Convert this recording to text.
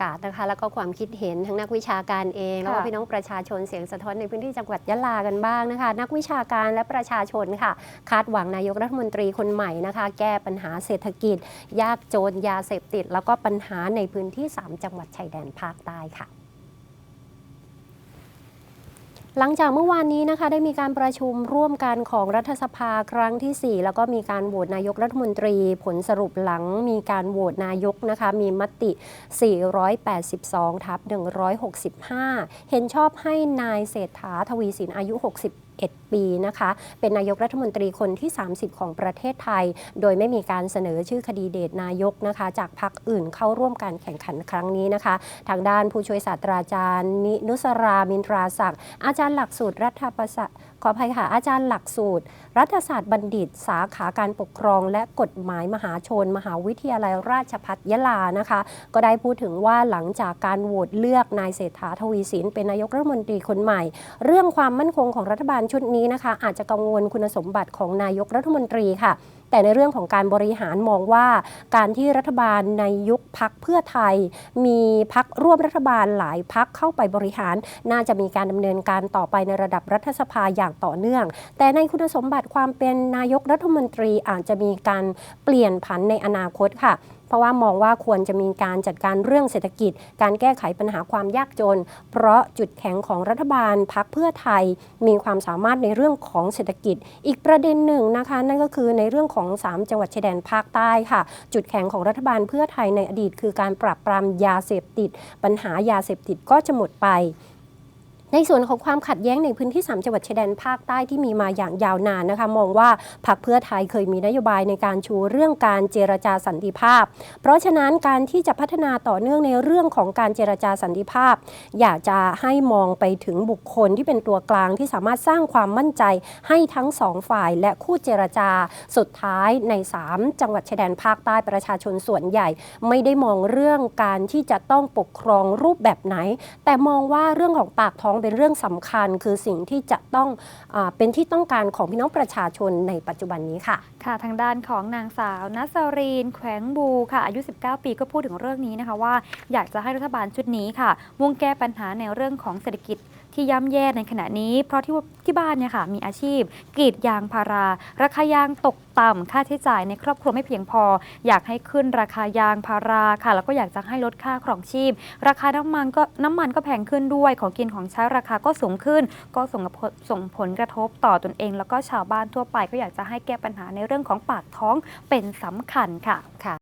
ากาศนะคะ แล้วก็ความคิดเห็นทั้งนักวิชาการเอง แล้วก็ค่ะพี่น้องประชาชนเสียงสะท้อนในพื้นที่จังหวัดยะลากันบ้างนะคะ นักวิชาการและประชาชนค่ะ คาดหวังนายกรัฐมนตรีคนใหม่นะคะ แก้ปัญหาเศรษฐกิจ ยากจนยาเสพติด แล้วก็ปัญหาในพื้นที่ 3 จังหวัดชายแดนภาคใต้ค่ะ หลังจากเมื่อวานนี้นะคะได้มีการประชุมร่วมกันของรัฐสภาครั้งที่ 4 แล้วก็มีการโหวตนายกรัฐมนตรี ผลสรุปหลังมีการโหวตนายกนะคะมีมติ 482 ทับ 165 เห็นชอบให้นายเศรษฐาทวีสินอายุ 60 61ปีนะคะ เป็นนายกรัฐมนตรีคนที่ 30 ของประเทศไทย โดยไม่มีการเสนอชื่อคดีเดตนายกนะคะ จากพรรคอื่นเข้าร่วมการแข่งขันครั้งนี้นะคะ ทางด้านผู้ช่วยศาสตราจารย์นินุสรามินทราศักดิ์อาจารย์หลักสูตรรัฐประศาขออภัยค่ะ อาจารย์หลักสูตร รัฐศาสตร์บัณฑิต สาขาการปกครองและกฎหมายมหาชน มหาวิทยาลัยราชภัฏยะลานะคะ ก็ได้พูดถึงว่าหลังจากการโหวตเลือกนายเศรษฐาทวีสินเป็นนายกรัฐมนตรีคนใหม่ เรื่องความมั่นคงของรัฐบาลชุดนี้นะคะ อาจจะกังวลคุณสมบัติของนายกรัฐมนตรีค่ะ แต่ในเรื่องของการบริหารมองว่า การที่รัฐบาลในยุคพักเพื่อไทย มีพักร่วมรัฐบาลหลายพักเข้าไปบริหาร น่าจะมีการดำเนินการต่อไปในระดับรัฐสภาอย่างต่อเนื่อง แต่ในคุณสมบัติความเป็นนายกรัฐมนตรีอาจจะมีการเปลี่ยนผันในอนาคตค่ะ เพราะว่ามองว่าควรจะมีการจัดการเรื่องเศรษฐกิจ การแก้ไขปัญหาความยากจน เพราะจุดแข็งของรัฐบาลพักเพื่อไทย มีความสามารถในเรื่องของเศรษฐกิจ อีกประเด็นหนึ่งนะคะ นั่นก็คือในเรื่องของ 3 จังหวัดชายแดนภาคใต้ค่ะ จุดแข็งของรัฐบาลเพื่อไทยในอดีต คือการปราบปรามยาเสพติด ปัญหายาเสพติดก็จะหมดไป ในส่วนของความขัดแย้งในพื้นที่ 3 จังหวัดชายแดนภาคใต้ที่มีมาอย่างยาวนานนะคะมองว่าพรรคเพื่อไทยเคยมีนโยบายในการชูเรื่องการเจรจาสันติภาพ เพราะฉะนั้นการที่จะพัฒนาต่อเนื่องในเรื่องของการเจรจาสันติภาพ อยากจะให้มองไปถึงบุคคลที่เป็นตัวกลางที่สามารถสร้างความมั่นใจให้ทั้งสองฝ่ายและคู่เจรจาสุดท้ายใน 3 จังหวัดชายแดนภาคใต้ประชาชนส่วนใหญ่ ไม่ได้มองเรื่องการที่จะต้องปกครองรูปแบบไหน แต่มองว่าเรื่องของปากท้องเป็นเรื่องสำคัญคือสิ่งที่จะต้องอเป็นที่ต้องการของพี่น้องประชาชนในปัจจุบันนี้ค่ะ ค่ะ ทางด้านของนางสาวนัสรีน แขวงบูค่ะอายุ 19 ปีก็พูดถึงเรื่องนี้นะคะว่า อยากจะให้รัฐบาลชุดนี้ค่ะมุ่งแก้ปัญหาในเรื่องของเศรษฐกิจ ที่ย่ำแย่ในขณะนี้ เพราะที่ที่บ้านเนี่ยค่ะมีอาชีพกรีดยางพารา ราคายางตกต่ำค่าใช้จ่ายในครอบครัวไม่เพียงพอ อยากให้ขึ้นราคายางพาราค่ะ แล้วก็อยากจะให้ลดค่าครองชีพ ราคาน้ำมันก็น้ำมันก็แพงขึ้นด้วยของกินของใช้ราคาก็สูงขึ้น ก็ส่งผลส่งผลกระทบต่อตนเอง แล้วก็ชาวบ้านทั่วไปก็อยากจะให้แก้ปัญหาในเรื่องของปากท้องเป็นสำคัญค่ะค่ะ